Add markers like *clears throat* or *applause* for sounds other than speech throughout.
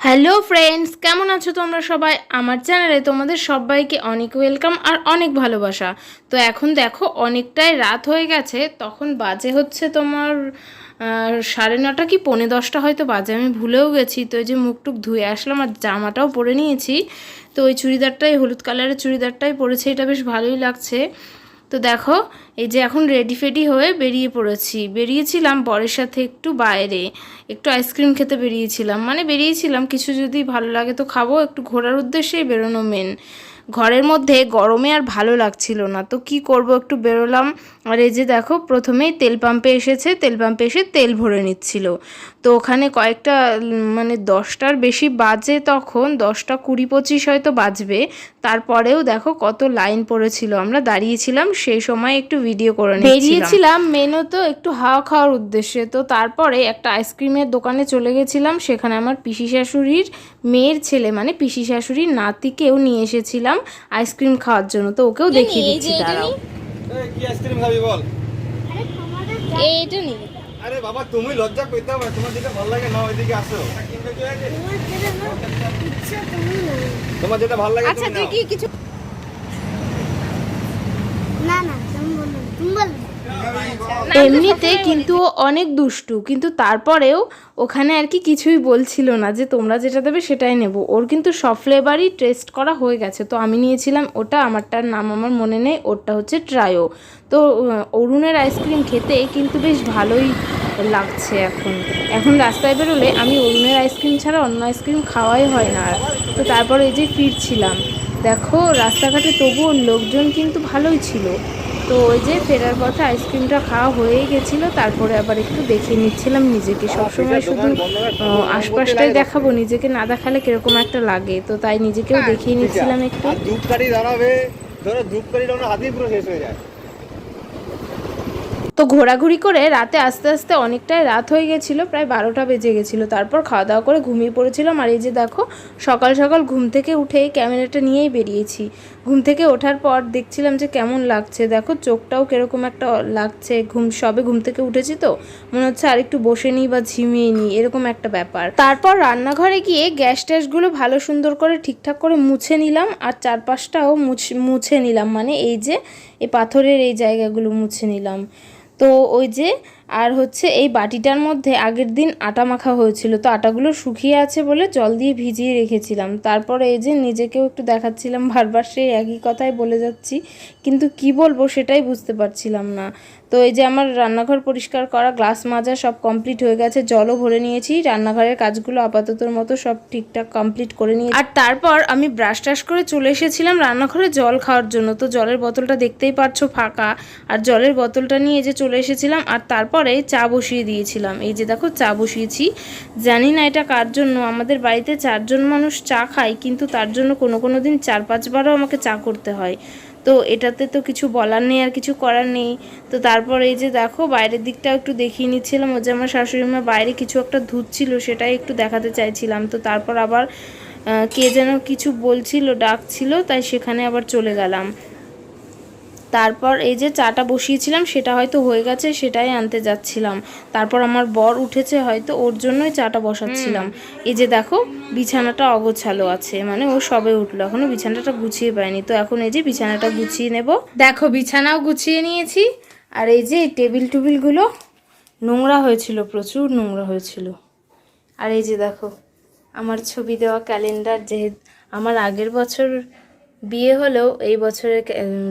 Hello friends কেমন আছো তোমরা সবাই? আমার চ্যানেলে তোমাদের সবাইকে অনেক ওয়েলকাম আর অনেক ভালোবাসা। তো এখন দেখো, অনেকটাই রাত হয়ে গেছে। তখন বাজে হচ্ছে তোমার সাড়ে নটা কি, পৌনে দশটা হয়তো বাজে, আমি ভুলেও গেছি। তো এই যে মুখটুক ধুয়ে আসলাম আর জামাটাও পরে নিয়েছি। তো ওই চুড়িদারটাই, হলুদ কালারের চুড়িদারটাই পরেছে, এটা বেশ ভালোই লাগছে। তো দেখো, এই যে এখন রেডি ফেডি হয়ে বেরিয়ে পড়েছি। বেরিয়েছিলাম বরের সাথে একটু বাইরে। একটু আইসক্রিম খেতে বেরিয়েছিলাম। মানে বেরিয়েছিলাম, কিছু যদি ভালো লাগে তো খাব। একটু ঘোরার উদ্দেশ্যেই বেরোনো মেন ঘরের মধ্যে গরমে আর ভালো লাগছিল না। তো কি করব? একটু বেরোলাম। আর এই যে দেখো, প্রথমেই তেল পাম্পে এসেছে, তেল পাম্পে এসে তেল ভরে নিচ্ছিল। তো ওখানে কয়েকটা মানে দশটার বেশি বাজে তখন, দশটা কুড়ি পঁচিশ হয়তো বাজবে। তারপরেও দেখো কত লাইন পড়েছিল। আমরা দাঁড়িয়েছিলাম, সেই সময় একটু ভিডিও করে বেরিয়েছিলাম মেনত একটু হাওয়া খাওয়ার উদ্দেশ্যে। তো তারপরে একটা আইসক্রিমের দোকানে চলে গেছিলাম। সেখানে আমার পিসি শাশুড়ির মেয়ের ছেলে মানে পিসি শাশুড়ির নাতিকেও নিয়ে এসেছিলাম। আইসক্রিম খাওয়ার জন্য তো ওকেও দেখিয়ে দিচ্ছি দাঁড়াও। কি আইসক্রিম খাবি বল? এইটা আরে বাবা তুমি লজ্জা পেতে হবে তোমার যেটা ভালো লাগে না ওইদিকে আসো? তোমার যেটা ভালো লাগে আচ্ছা দেখি তুই কি কিছু না না। এমনিতে কিন্তু অনেক দুষ্টু, কিন্তু তারপরেও ওখানে আর কি কিছুই বলছিল না যে তোমরা যেটা দেবে সেটাই নেব। ওর কিন্তু সব ফ্লেভারই টেস্ট করা হয়ে গেছে। তো আমি নিয়েছিলাম ওটা, আমারটার নাম আমার মনে নেই, ওরটা হচ্ছে ট্রায়ো তো অরুণের আইসক্রিম খেতে কিন্তু বেশ ভালোই লাগছে এখন। এখন রাস্তায় বেরোলে আমি অরুণের আইসক্রিম ছাড়া অন্য আইসক্রিম খাওয়াই হয় না। তো তারপর এই যে ফিরছিলাম। দেখো, রাস্তাঘাটে তবুও লোকজন কিন্তু ভালোই ছিল। তো ওই যে ফেরার পথে আইসক্রিমটা খাওয়া হয়েই গেছিল তারপরে আবার একটু দেখে নিচ্ছিলাম নিজেকে। সবসময় শুধু আশপাশটাই দেখাবো নিজেকে না দেখালে কীরকম একটা লাগে। তো তাই নিজেকেও দেখিয়ে নিচ্ছিলাম একটু। ধূপকাঠি দাঁড়াবে ধরো ধূপকাঠি হাতেই পুরো শেষ হয়ে যায়। তো ঘোরাঘুরি করে রাতে আস্তে আস্তে অনেকটাই রাত হয়ে গেছিল, প্রায় বারোটা বেজে গেছিল। তারপর খাওয়া দাওয়া করে ঘুমিয়ে পড়েছিলাম। আর এই যে দেখো, সকাল সকাল ঘুম থেকে উঠে ক্যামেরাটা নিয়েই বেরিয়েছি। ঘুম থেকে ওঠার পর দেখছিলাম যে কেমন লাগছে। দেখো, চোখটাও কীরকম একটা লাগছে। ঘুম, সবে ঘুম থেকে উঠেছি তো, মনে হচ্ছে আর একটু বসে নিই বা ঝিমিয়ে নিই, এরকম একটা ব্যাপার। তারপর রান্নাঘরে গিয়ে গ্যাস ট্যাসগুলো ভালো সুন্দর করে ঠিকঠাক করে মুছে নিলাম। আর চারপাশটাও মুছ- মুছে নিলাম। মানে এই যে, এই পাথরের এই জায়গাগুলো মুছে নিলাম। তো ওই যে, আর হচ্ছে এই বাটিটার মধ্যে আগের দিন আটা মাখা হয়েছিল, তো আটাগুলো শুকিয়ে আছে বলে জল দিয়ে ভিজিয়ে রেখেছিলাম। তারপরে এই যে নিজেকেও একটু দেখাচ্ছিলাম, বারবার সেই একই কথাই বলে যাচ্ছি, কিন্তু কি বলব সেটাই বুঝতে পারছিলাম না। তো এই যে আমার রান্নাঘর পরিষ্কার করা, গ্লাস মাজা সব কমপ্লিট হয়ে গেছে, জলও ভরে নিয়েছি, রান্নাঘরের কাজগুলো আপাততর মতো সব ঠিকঠাক কমপ্লিট করে নিয়ে আর তারপর আমি ব্রাশ টাশ করে চলে এসেছিলাম রান্নাঘরে জল খাওয়ার জন্য। তো জলের বোতলটা দেখতেই পাচ্ছ ফাঁকা, আর জলের বোতলটা নিয়ে যে চলে এসেছিলাম, আর তারপরে চা বসিয়ে দিয়েছিলাম। এই যে দেখো চা বসিয়েছি। জানি না এটা কার জন্য, আমাদের বাড়িতে চারজন মানুষ চা খায়, কিন্তু তার জন্য কোনো কোনো দিন চার পাঁচবারও আমাকে চা করতে হয়। তো এটাতে তো কিছু বলার নেই আর কিছু করার নেই। তো তারপর এই যে দেখো, বাইরের দিকটা একটু দেখিয়ে নিচ্ছিলাম। ও যে আমার শাশুড়ি মা বাইরে কিছু একটা ধুচ্ছিল, সেটাই একটু দেখাতে চাইছিলাম। তো তারপর আবার কে যেন কিছু বলছিল, ডাকছিল, তাই সেখানে আবার চলে গেলাম। তারপর এই যে চাটা বসিয়েছিলাম, সেটা হয়তো হয়ে গেছে, সেটাই আনতে যাচ্ছিলাম। তারপর আমার বর উঠেছে, হয়তো ওর জন্যই চাটা বসাচ্ছিলাম। এই যে দেখো, বিছানাটা অগোছালো আছে মানে ও সবে উঠল, এখনও বিছানাটা গুছিয়ে পায়নি। তো এখন এই যে বিছানাটা গুছিয়ে নেব। দেখো, বিছানাও গুছিয়ে নিয়েছি। আর এই যে টেবিল টুবিলগুলো, নোংরা হয়েছিল, প্রচুর নোংরা হয়েছিল। আর এই যে দেখো, আমার ছবি দেওয়া ক্যালেন্ডার, যেহেতু আমার আগের বছর বিয়ে হলেও এই বছরের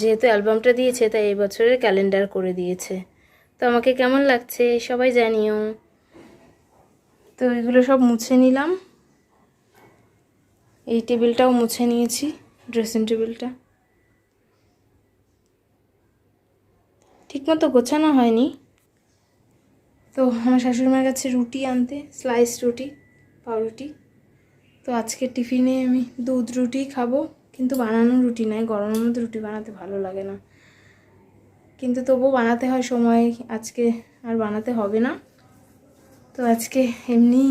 যেহেতু অ্যালবামটা দিয়েছে, তাই এই বছরের ক্যালেন্ডার করে দিয়েছে। তো আমাকে কেমন লাগছে? সবাই জানিও। তো এগুলো সব মুছে নিলাম। এই টেবিলটাও মুছে নিয়েছি, ড্রেসিং টেবিলটা। ঠিকমতো গোছানো হয়নি। তো আমার শাশুড়িমার কাছে রুটি আনতে, স্লাইস রুটি, পাউরুটি। তো আজকে টিফিনে আমি দুধ রুটি খাব। কিন্তু বানানো রুটি নয় গরমের মধ্যে রুটি বানাতে ভালো লাগে না। কিন্তু তবুও বানাতে হয় সময়, আজকে আর বানাতে হবে না। তো আজকে এমনি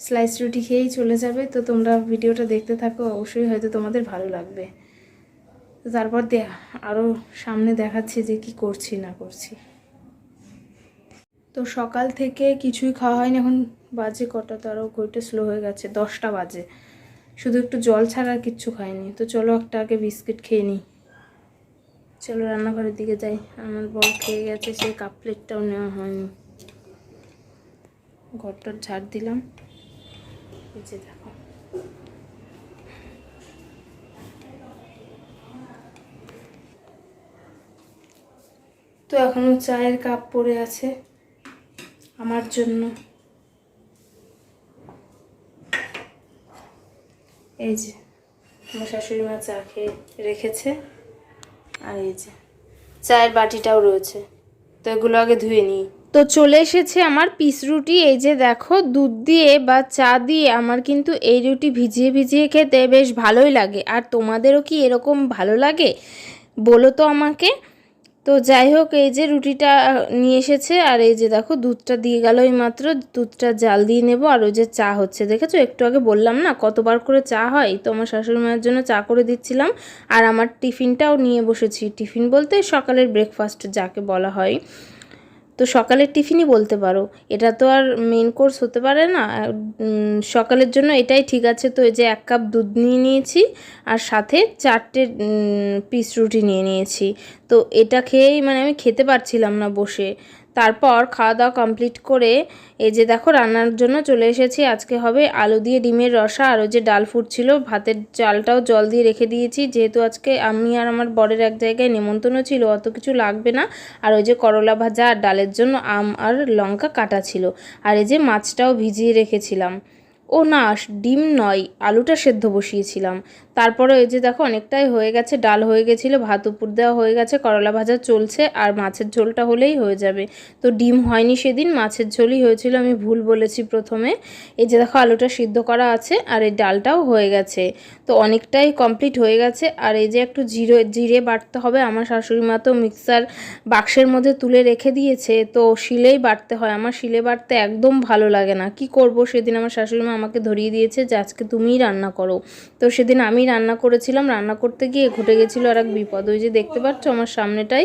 স্লাইস রুটি খেয়েই চলে যাবে। তো তোমরা ভিডিওটা দেখতে থাকো, অবশ্যই হয়তো তোমাদের ভালো লাগবে। তো তারপর আরও সামনে দেখাচ্ছি যে কি করছি, না করছি। তো সকাল থেকে কিছুই খাওয়া হয়নি, এখন বাজে কটা তো আরও ঘড়িটা স্লো হয়ে গেছে, দশটা বাজে। শুধু একটু জল ছাড়া আর কিচ্ছু খাইনি। তো চলো একটা আগে বিস্কিট খেয়ে নিই। চলো রান্নাঘরের দিকে যাই। আমার বর খেয়ে গেছে, সেই কাপ প্লেটটাও নেওয়া হয়নি। ঘরটার ঝাড় দিলাম। দেখো। তো এখনও চায়ের কাপ পড়ে আছে আমার জন্য। এই যে, আমার শাশুড়ি মা চা খেয়ে রেখেছে। আর এই যে, চায়ের বাটিটাও রয়েছে। তো এগুলো আগে ধুয়ে নিই। তো চলে এসেছে আমার পিস রুটি। এই যে দেখো, দুধ দিয়ে বা চা দিয়ে আমার কিন্তু এই রুটি ভিজিয়ে ভিজিয়ে খেতে বেশ ভালোই লাগে। আর তোমাদেরও কি এরকম ভালো লাগে? বলো তো আমাকে। তো যাই হোক, এই যে রুটিটা নিয়ে এসেছে, আর এই যে দেখো, দুধটা দিয়ে গেল এই মাত্র, দুধটা জাল দিয়ে নেব, আর ওই যে চা হচ্ছে। দেখেছ? একটু আগে বললাম না, কতবার করে চা হয়? তো আমার শাশুড়ি মায়ের জন্য চা করে দিচ্ছিলাম, আর আমার টিফিনটাও নিয়ে বসেছি। টিফিন বলতে সকালের ব্রেকফাস্ট যাকে বলা হয়। তো সকালের টিফিনই বলতে পারো। এটা তো আর মেন কোর্স হতে পারে না। সকালের জন্য এটাই ঠিক আছে তো, এই যে এক কাপ দুধ নিয়ে নিয়েছি আর সাথে চারটে পিস রুটি নিয়ে নিয়েছি। তো এটা খেয়েই মানে আমি খেতে পারছিলাম না বসে। তারপর খাওয়া দাওয়া কমপ্লিট করে এই যে দেখো রান্নার জন্য চলে এসেছি। আজকে হবে আলু দিয়ে ডিমের রসা আর যে ডাল ফুটছিল। ভাতের চালটাও জল দিয়ে রেখে দিয়েছি। যেহেতু আজকে আমি আর আমার বরের এক জায়গায় নেমন্তন্ন ছিল, অত কিছু লাগবে না। আর ওই যে করলা ভাজা আর ডালের জন্য আম আর লঙ্কা কাটা ছিল। আর এই যে মাছটাও ভিজিয়ে রেখেছিলাম। ও না, ডিম নয়, আলুটা সেদ্ধ বসিয়েছিলাম। তারপরে ওই যে দেখো, অনেকটাই হয়ে গেছে, ডাল হয়ে গেছিল, ভাত উপর দেওয়া হয়ে গেছে, করলা ভাজা চলছে, আর মাছের ঝোলটা হলেই হয়ে যাবে। তো ডিম হয়নি সেদিন, মাছের ঝোলই হয়েছিল, আমি ভুল বলেছি প্রথমে। এই যে দেখো, আলুটা সিদ্ধ করা আছে, আর এই ডালটাও হয়ে গেছে। তো অনেকটাই কমপ্লিট হয়ে গেছে, আর এই যে একটু জিরে জিরে বাটতে হবে। আমার শাশুড়ি মা তো মিক্সার বাক্সের মধ্যে তুলে রেখে দিয়েছে, তো শিলেই বাটতে হয়। আমার শিলে বাটতে একদম ভালো লাগে না। কি করব সেদিন আমার শাশুড়ি মা আমাকে ধরিয়ে দিয়েছে যে আজকে তুমিই রান্না করো। তো সেদিন আমি রান্না করেছিলাম। রান্না করতে গিয়ে ঘটে গেছিল আর এক বিপদ। ওই যে দেখতে পাচ্ছ আমার সামনেটাই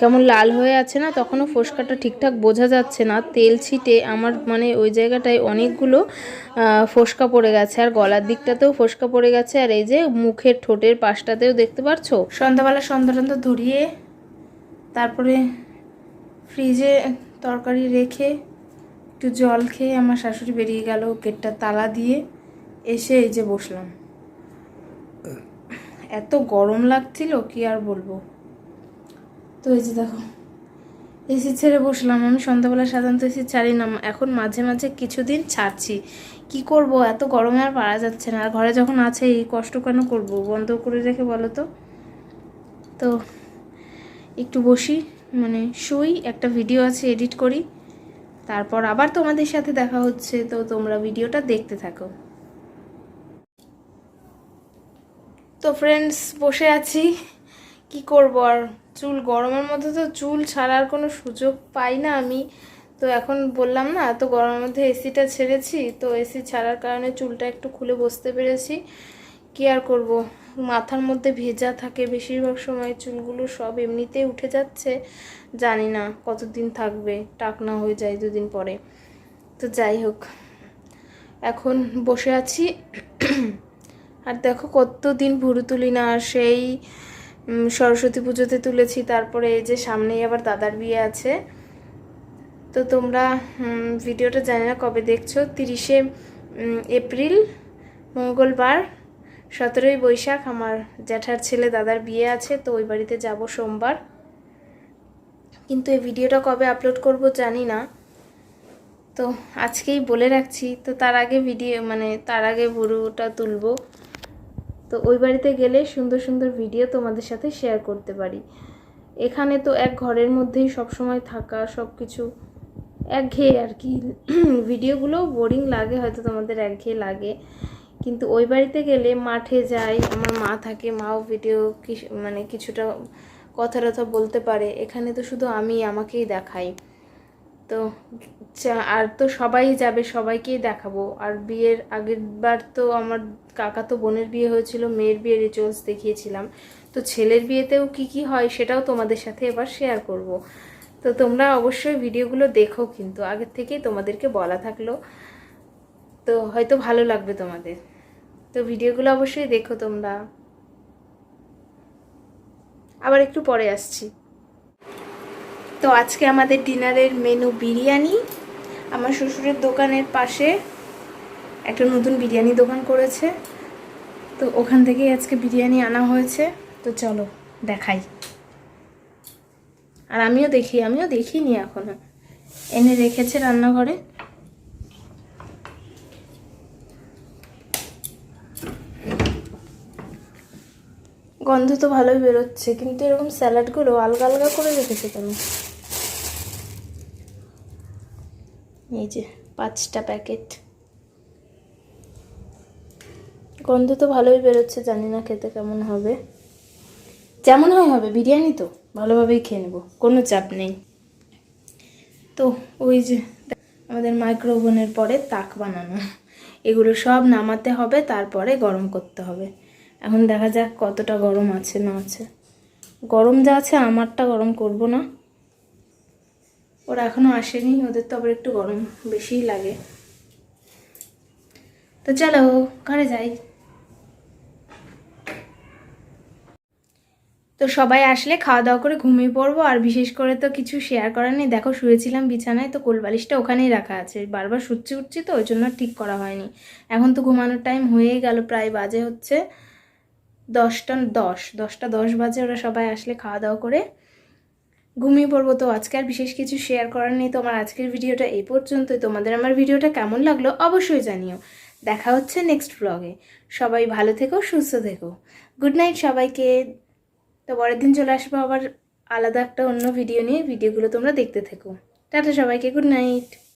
কেমন লাল হয়ে আছে না, তখনও ফোসকাটা ঠিকঠাক বোঝা যাচ্ছে না। তেল ছিটে আমার মানে ওই জায়গাটায় অনেকগুলো ফোসকা পড়ে গেছে। আর গলার দিকটাতেও ফোসকা পড়ে গেছে। আর এই যে মুখের ঠোঁটের পাশটাতেও দেখতে পাচ্ছ? সন্ধ্যাবেলা সন্ধ্যা ধরিয়ে, তারপরে ফ্রিজে তরকারি রেখে একটু জল খেয়ে আমার শাশুড়ি বেরিয়ে গেল গেটটা তালা দিয়ে, এসে এই যে বসলাম। এত গরম লাগছিল, কি আর বলব? তো এই যে দেখো, এসি ছেড়ে বসলাম। আমি সন্ধ্যাবেলা সাধারণত এসি ছাড়ি না, এখন মাঝে মাঝে কিছুদিন ছাড়ছি। কি করব, এত গরমে আর পারা যাচ্ছে না। আর ঘরে যখন আছে, এই কষ্ট কেন করব? বন্ধ করে রেখে বলো তো। তো একটু বসি মানে শুই, একটা ভিডিও আছে, এডিট করি। তারপর আবার তোমাদের সাথে দেখা হচ্ছে, তো তোমরা ভিডিওটা দেখতে থাকো। তো ফ্রেন্ডস বসে আছি। কি করব আর? চুল গরমের মধ্যে তো চুল ছাড়ার কোনো সুযোগ পাই না আমি। তো এখন বললাম না এত গরমের মধ্যে এসিটা ছেড়েছি, তো এসি ছাড়ার কারণে চুলটা একটু খুলে বসতে পেরেছি। কি আর করব? মাথার মধ্যে ভেজা থাকে, বেশিরভাগ সময় চুলগুলো সব এমনিতেই উঠে যাচ্ছে, জানি না কতদিন থাকবে টাকনা হয়ে যায় দুদিন পরে। তো যাই হোক, এখন বসে আছি। আর দেখো কতদিন ভুরু তুলি না সেই সরস্বতী পুজোতে তুলেছি, তারপরে এই যে সামনেই আবার দাদার বিয়ে আছে। তো তোমরা ভিডিওটা জানি না কবে দেখছ, তিরিশে এপ্রিল, মঙ্গলবার সতেরোই বৈশাখ আমার জ্যাঠার ছেলে দাদার বিয়ে আছে, তো ওই বাড়িতে যাব সোমবার। কিন্তু এই ভিডিওটা কবে আপলোড করব জানি না। তো আজকেই বলে রাখছি, তো তার আগে ভিডিও মানে তার আগে বুড়োটা তুলব। তো ওই বাড়িতে গেলে সুন্দর সুন্দর ভিডিও তোমাদের সাথে শেয়ার করতে পারি। এখানে তো এক ঘরের মধ্যেই সব সময় থাকা সব কিছু একঘেয়ে আর কি। *clears throat* ভিডিওগুলো বোরিং লাগে, হয়তো তোমাদের একঘেয়ে লাগে। কিন্তু ওই বাড়িতে গেলে মাঠে যাই, আমার মা থাকে, মাও ভিডিও মানে কিছুটা কথা টথা বলতে পারে। এখানে তো শুধু আমি আমাকেই দেখাই। তো আর তো সবাই যাবে, সবাইকেই দেখাবো। আর বিয়ের আগের বার তো আমার কাকা তো বোনের বিয়ে হয়েছিল, মেয়ের বিয়ের রিচুয়ালস দেখিয়েছিলাম। তো ছেলের বিয়েতেও কি কি হয় সেটাও তোমাদের সাথে এবার শেয়ার করব। তো তোমরা অবশ্যই ভিডিওগুলো দেখো কিন্তু, আগের থেকেই তোমাদেরকে বলা থাকল। তো হয়তো ভালো লাগবে তোমাদের। তো ভিডিওগুলো অবশ্যই দেখো তোমরা। আবার একটু পরে আসছি। তো আজকে আমাদের ডিনারের মেনু বিরিয়ানি। আমার শ্বশুরের দোকানের পাশে একটা নতুন বিরিয়ানি দোকান করেছে। তো ওখান থেকেই আজকে বিরিয়ানি আনা হয়েছে। তো চলো, দেখাই। আর আমিও দেখি, আমিও দেখিনি এখনও। এনে রেখেছে রান্নাঘরে। গন্ধ তো ভালোই বেরোচ্ছে, কিন্তু এরকম স্যালাডগুলো আলগা আলগা করে রেখেছে কেন? এই যে পাঁচটা প্যাকেট গন্ধ তো ভালোই বেরোচ্ছে, জানি না খেতে কেমন হবে। যেমন হয় হবে, বিরিয়ানি তো, ভালোভাবেই খেয়ে নেব, কোনো চাপ নেই। তো ওই যে আমাদের মাইক্রো ওভেনের পরে তাক বানানো, এগুলো সব নামাতে হবে, তারপরে গরম করতে হবে। এখন দেখা যাক কতটা গরম আছে না আছে। গরম যা আছে, আমারটা গরম করব না। ওরা এখনও আসেনি, ওদের তো আবার একটু গরম বেশিই লাগে। তো চলো, ঘরে যাই। তো সবাই আসলে খাওয়া দাওয়া করে ঘুমিয়ে পড়ব, আর বিশেষ করে তো কিছু শেয়ার করার নেই। দেখো, শুয়েছিলাম বিছানায়, তো কোলবালিশটা ওখানেই রাখা আছে। বারবার শুচ্ছি উঠছি তো, ওই জন্য ঠিক করা হয়নি। এখন তো ঘুমানোর টাইম হয়েই গেল, প্রায় বাজে হচ্ছে। দশটা, দশ দশটা, দশ বাজে ওরা সবাই আসলে খাওয়া দাওয়া করে। ঘুমিয়ে পড়ব তো আজকে আর বিশেষ কিছু শেয়ার করার নেই। তো আমার আজকের ভিডিওটা এই পর্যন্তই। তোমাদের আমার ভিডিওটা কেমন লাগল অবশ্যই জানিও। দেখা হচ্ছে নেক্সট ব্লগে সবাই ভালো থেকো, সুস্থ থেকো। গুড নাইট সবাইকে। তো পরের দিন চলে আসব আবার আলাদা একটা অন্য ভিডিও নিয়ে। ভিডিওগুলো তোমরা দেখতে থেকো। টাটা সবাইকে গুড নাইট